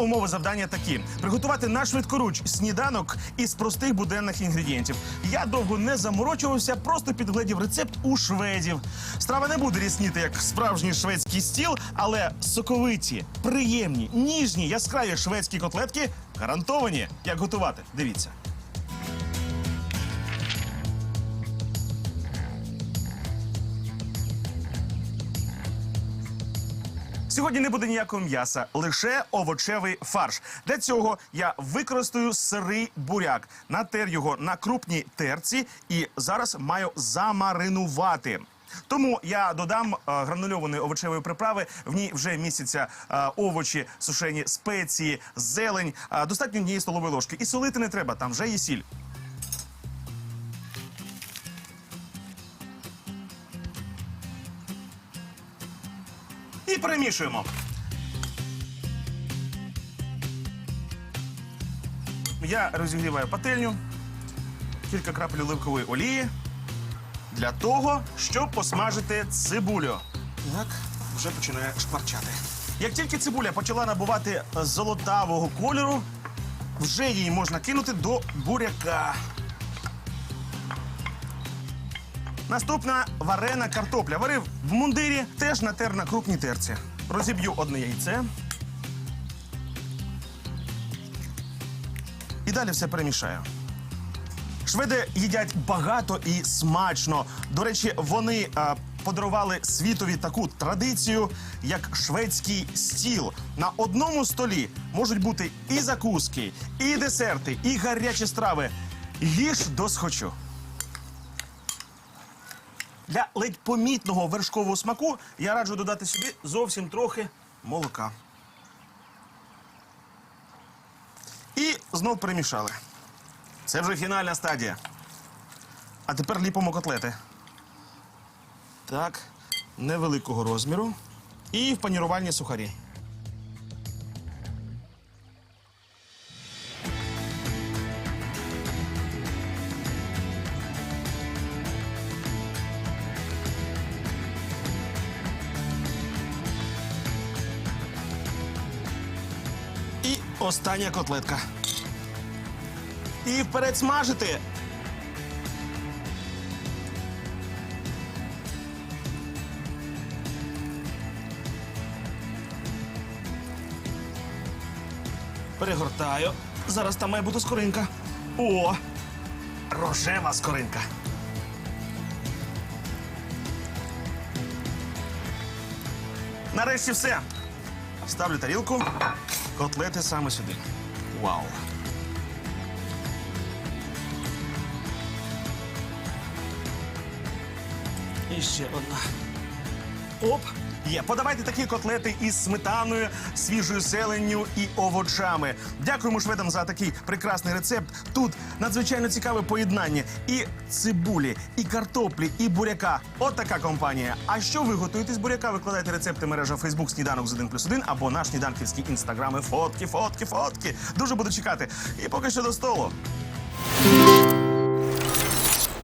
умови завдання такі: приготувати на швидкоруч сніданок із простих буденних інгредієнтів. Я довго не заморочувався, просто підгледів рецепт у шведів. Страва не буде рісніти як справжній шведський стіл, але соковиті, приємні, ніжні, яскраві шведські котлетки гарантовані. Як готувати? Дивіться. Сьогодні не буде ніякого м'яса, лише овочевий фарш. Для цього я використаю сирий буряк, натер його на крупній терці і зараз маю замаринувати. Тому я додам е, гранульованої овочевої приправи. В ній вже містяться е, овочі, сушені спеції, зелень. Е, достатньо однієї столової ложки. І солити не треба, там вже є сіль. І перемішуємо. Я розігріваю пательню, кілька крапель оливкової олії для того, щоб посмажити цибулю. Так, вже починає шкварчати. Як тільки цибуля почала набувати золотавого кольору, вже її можна кинути до буряка. Наступна варена картопля. Варив в мундирі, теж натер на крупній терці. Розіб'ю одне яйце. І далі все перемішаю. Шведи їдять багато і смачно. До речі, вони е, подарували світові таку традицію, як шведський стіл. На одному столі можуть бути і закуски, і десерти, і гарячі страви. Їж досхочу. Для ледь помітного вершкового смаку я раджу додати сюди зовсім трохи молока. І знов перемішали. Це вже фінальна стадія. А тепер ліпимо котлети. Так, невеликого розміру. І в панірувальні сухарі. І остання котлетка. І вперед смажити. Перегортаю. Зараз там має бути скоринка. О! Рожева скоринка. Нарешті все. Ставлю тарілку. Котлети саме сюди. Вау! І ще одна. Оп! Є, подавайте такі котлети із сметаною, свіжою зеленню і овочами. Дякуємо шведам за такий прекрасний рецепт. Тут надзвичайно цікаве поєднання і цибулі, і картоплі, і буряка. От така компанія. А що ви готуєте з буряка? Викладайте рецепти мережа Facebook Сніданок з 1 плюс 1 або наш сніданківський інстаграми. Фотки, фотки, фотки. Дуже буду чекати. І поки що до столу.